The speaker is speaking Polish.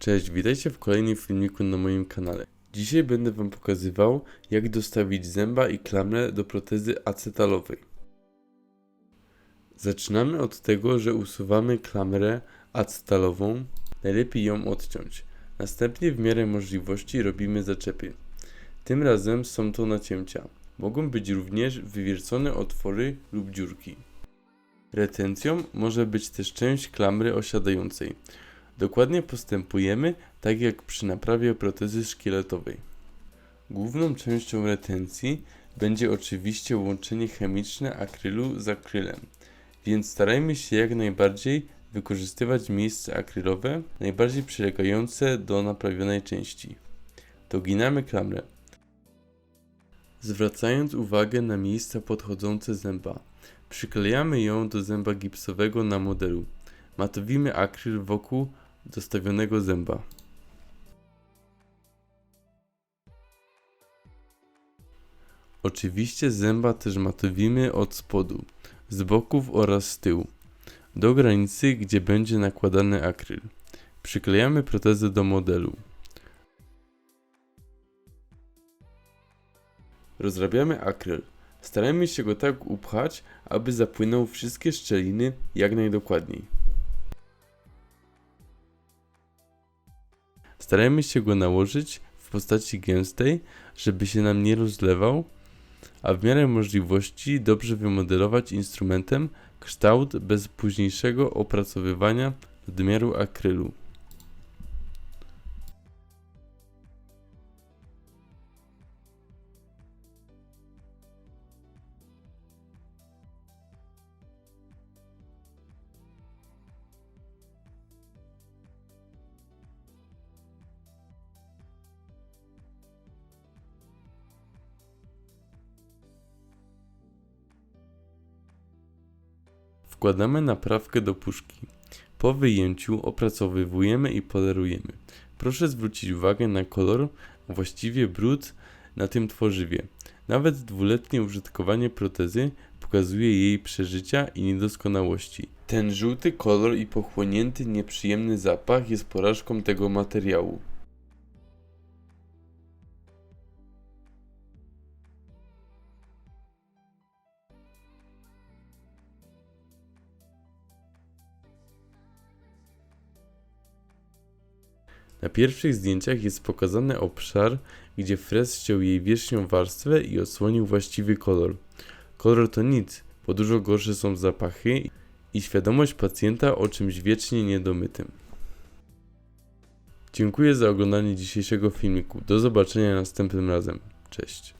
Cześć, witajcie w kolejnym filmiku na moim kanale. Dzisiaj będę Wam pokazywał, jak dostawić zęba i klamrę do protezy acetalowej. Zaczynamy od tego, że usuwamy klamrę acetalową. Najlepiej ją odciąć. Następnie w miarę możliwości robimy zaczepy. Tym razem są to nacięcia. Mogą być również wywiercone otwory lub dziurki. Retencją może być też część klamry osiadającej. Dokładnie postępujemy tak jak przy naprawie protezy szkieletowej. Główną częścią retencji będzie oczywiście łączenie chemiczne akrylu z akrylem, więc starajmy się jak najbardziej wykorzystywać miejsce akrylowe najbardziej przylegające do naprawionej części. Doginamy klamrę. Zwracając uwagę na miejsca podchodzące zęba, przyklejamy ją do zęba gipsowego na modelu. Matowimy akryl wokół dostawionego zęba. Oczywiście zęba też matowimy od spodu, z boków oraz z tyłu, do granicy, gdzie będzie nakładany akryl. Przyklejamy protezę do modelu. Rozrabiamy akryl. Staramy się go tak upchać, aby zapłynął wszystkie szczeliny jak najdokładniej. Starajmy się go nałożyć w postaci gęstej, żeby się nam nie rozlewał, a w miarę możliwości dobrze wymodelować instrumentem kształt bez późniejszego opracowywania nadmiaru akrylu. Wkładamy naprawkę do puszki. Po wyjęciu opracowywujemy i polerujemy. Proszę zwrócić uwagę na kolor, właściwie brud na tym tworzywie. Nawet dwuletnie użytkowanie protezy pokazuje jej przeżycia i niedoskonałości. Ten żółty kolor i pochłonięty nieprzyjemny zapach jest porażką tego materiału. Na pierwszych zdjęciach jest pokazany obszar, gdzie frez ściął jej wierzchnią warstwę i odsłonił właściwy kolor. Kolor to nic, bo dużo gorsze są zapachy i świadomość pacjenta o czymś wiecznie niedomytym. Dziękuję za oglądanie dzisiejszego filmiku. Do zobaczenia następnym razem. Cześć.